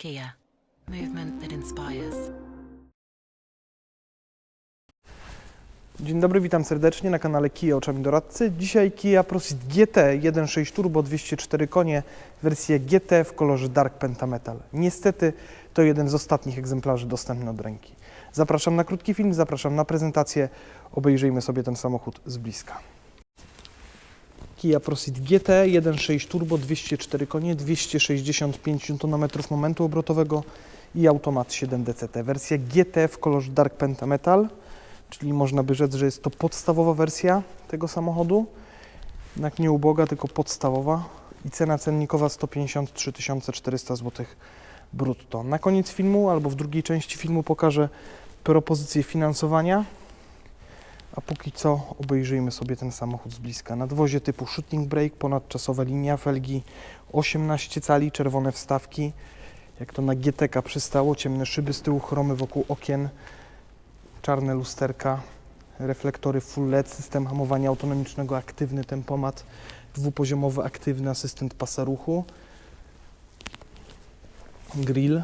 Kia, movement that inspires. Dzień dobry, witam serdecznie na kanale Kia Oczami Doradcy. Dzisiaj Kia Proceed GT 1.6 Turbo 204 konie, wersję GT w kolorze Dark Pentametal. Niestety to jeden z ostatnich egzemplarzy dostępny od ręki. Zapraszam na krótki film, zapraszam na prezentację. Obejrzyjmy sobie ten samochód z bliska. Kia Proceed GT 1.6 Turbo 204 konie, 265 Nm momentu obrotowego i automat 7 DCT. Wersja GT w kolorze Dark Pentametal czyli można by rzec, że jest to podstawowa wersja tego samochodu, jednak nie uboga, tylko podstawowa i cena cennikowa 153 400 zł brutto. Na koniec filmu albo w drugiej części filmu pokażę propozycję finansowania, a póki co obejrzyjmy sobie ten samochód z bliska. Nadwozie typu shooting brake, ponadczasowa linia felgi, 18 cali, czerwone wstawki, jak to na GTK przystało, ciemne szyby z tyłu, chromy wokół okien, czarne lusterka, reflektory full LED, system hamowania autonomicznego, aktywny tempomat, dwupoziomowy aktywny asystent pasa ruchu, grill,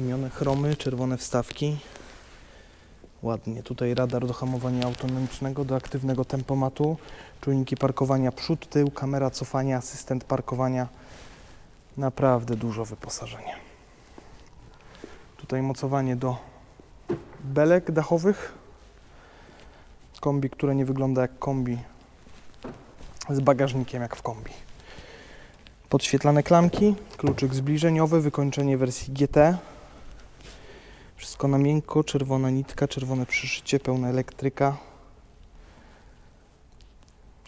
wymienione chromy, czerwone wstawki, ładnie, tutaj radar do hamowania autonomicznego, do aktywnego tempomatu, czujniki parkowania przód, tył, kamera cofania, asystent parkowania, naprawdę dużo wyposażenia. Tutaj mocowanie do belek dachowych. Kombi, które nie wygląda jak kombi, z bagażnikiem jak w kombi. Podświetlane klamki, kluczyk zbliżeniowy, wykończenie wersji GT. Wszystko na miękko, czerwona nitka, czerwone przyszycie, pełna elektryka.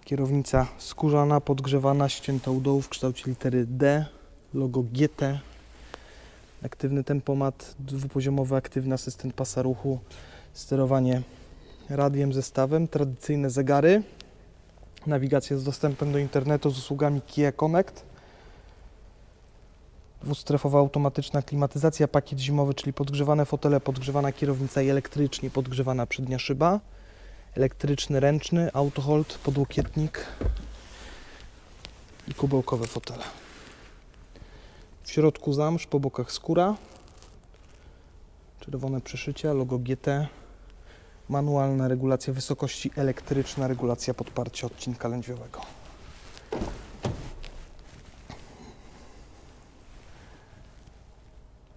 Kierownica skórzana, podgrzewana, ścięta u dołu w kształcie litery D, logo GT. Aktywny tempomat, dwupoziomowy aktywny asystent pasa ruchu, sterowanie radiem, zestawem, tradycyjne zegary, nawigacja z dostępem do internetu z usługami Kia Connect, dwustrefowa automatyczna klimatyzacja, pakiet zimowy, czyli podgrzewane fotele, podgrzewana kierownica i elektrycznie podgrzewana przednia szyba, elektryczny ręczny, autohold, podłokietnik i kubełkowe fotele. W środku zamsz, po bokach skóra. Czerwone przeszycia, logo GT. Manualna regulacja wysokości, elektryczna regulacja podparcia odcinka lędźwiowego.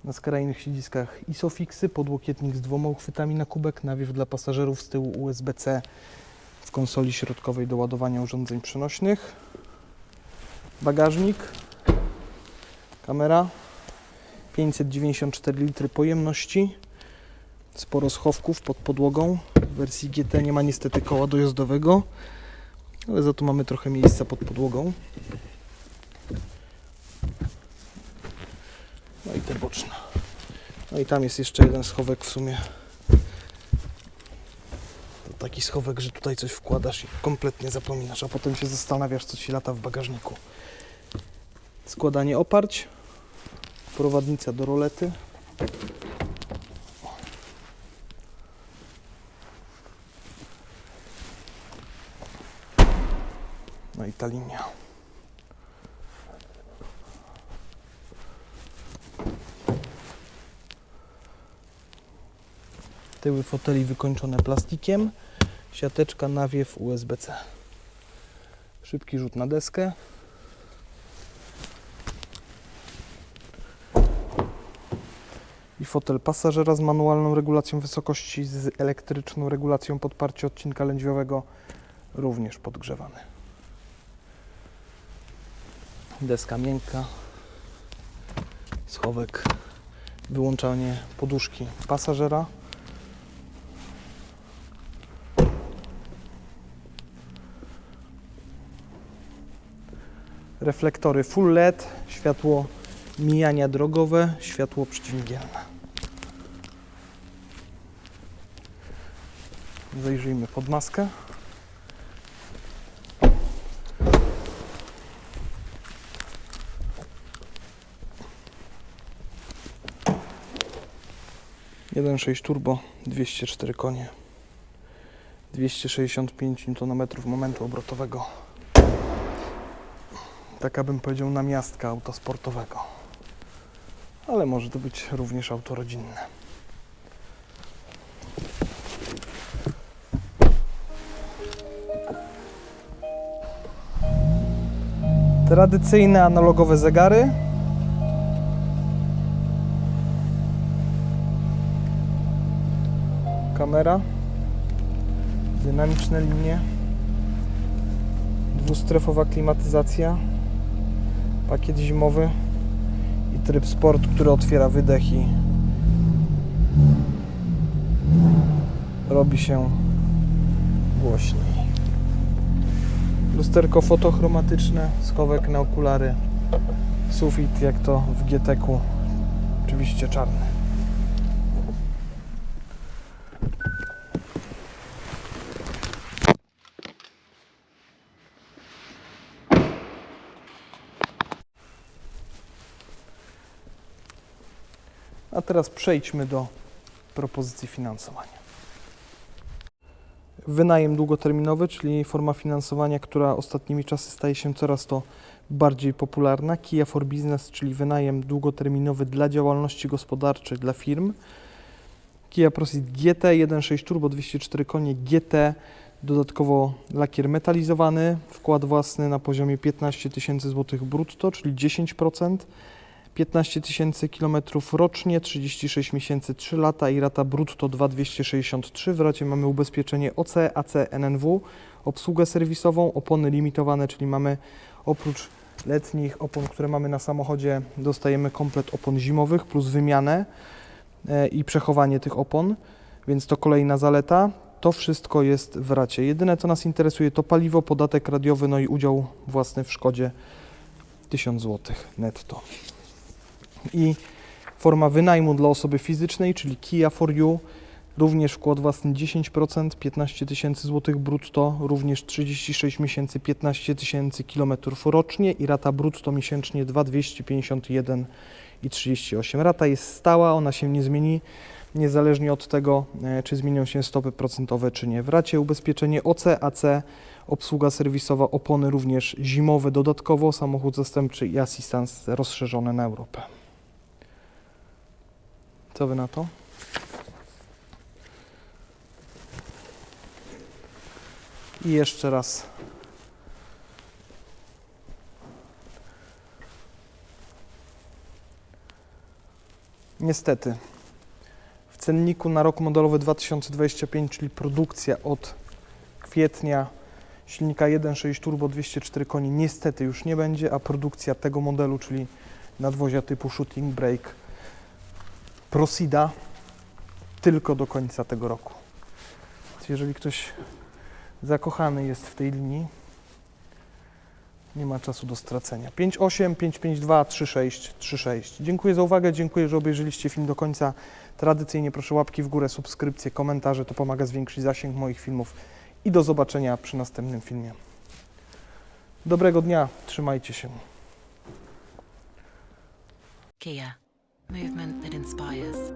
Na skrajnych siedziskach isofixy, podłokietnik z dwoma uchwytami na kubek, nawiew dla pasażerów z tyłu USB-C w konsoli środkowej do ładowania urządzeń przenośnych. Bagażnik, Kamera 594 litry pojemności. Sporo schowków pod podłogą. W wersji GT nie ma niestety koła dojazdowego, ale za to mamy trochę miejsca pod podłogą. I te boczne. No i tam jest jeszcze jeden schowek w sumie. To taki schowek, że tutaj coś wkładasz i kompletnie zapominasz, a potem się zastanawiasz, co ci lata w bagażniku. Składanie oparć, prowadnica do rolety. No i ta linia. Tyły foteli wykończone plastikiem, siateczka, nawiew USB-C. Szybki rzut na deskę. i fotel pasażera z manualną regulacją wysokości, z elektryczną regulacją podparcia odcinka lędźwiowego, również podgrzewany. Deska miękka, schowek, wyłączanie poduszki pasażera. Reflektory full LED, światło mijania drogowe, światło przeciwmgielne. Zajrzyjmy pod maskę. Jeden sześć turbo, 204 konie, 265 Nm momentu obrotowego. Taka bym powiedział namiastka auta sportowego. Ale może to być również auto rodzinne. Tradycyjne analogowe zegary. Kamera. Dynamiczne linie. Dwustrefowa klimatyzacja. Pakiet zimowy i tryb sport, który otwiera wydech i robi się głośniej. Lusterko fotochromatyczne, schowek na okulary, sufit jak to w GT-ku, oczywiście czarny. A teraz przejdźmy do propozycji finansowania. Wynajem długoterminowy, czyli forma finansowania, która ostatnimi czasy staje się coraz to bardziej popularna. Kia for Business, czyli wynajem długoterminowy dla działalności gospodarczej, dla firm. Kia Proceed GT 1.6 Turbo 204 konie GT, dodatkowo lakier metalizowany, wkład własny na poziomie 15 tysięcy złotych brutto, czyli 10%. 15 tysięcy kilometrów rocznie, 36 miesięcy, 3 lata i rata brutto 2263. W racie mamy ubezpieczenie OC, AC, NNW, obsługę serwisową, opony limitowane, czyli mamy oprócz letnich opon, które mamy na samochodzie, dostajemy komplet opon zimowych plus wymianę e, i przechowanie tych opon, więc to kolejna zaleta. To wszystko jest w racie. Jedyne co nas interesuje to paliwo, podatek radiowy, no i udział własny w szkodzie 1000 zł netto i forma wynajmu dla osoby fizycznej, czyli Kia for You, również wkład własny 10%, 15 tysięcy złotych brutto, również 36 miesięcy, 15 tysięcy kilometrów rocznie i rata brutto miesięcznie 2251 i 38. Rata jest stała, ona się nie zmieni, niezależnie od tego, e, czy zmienią się stopy procentowe, czy nie. W racie ubezpieczenie OC, AC, obsługa serwisowa, opony również zimowe dodatkowo, samochód zastępczy i asystans rozszerzony na Europę. Co wy na to? I jeszcze raz. Niestety, w cenniku na rok modelowy 2025, czyli produkcja od kwietnia silnika 1.6 turbo 204 koni, niestety już nie będzie, a produkcja tego modelu, czyli nadwozia typu shooting brake Prosida tylko do końca tego roku. Więc jeżeli ktoś zakochany jest w tej linii, nie ma czasu do stracenia. 58 552 36 36. Dziękuję za uwagę, dziękuję, że obejrzeliście film do końca. Tradycyjnie proszę łapki w górę, subskrypcje, komentarze, to pomaga zwiększyć zasięg moich filmów i do zobaczenia przy następnym filmie. Dobrego dnia, trzymajcie się. Kia. Movement that inspires.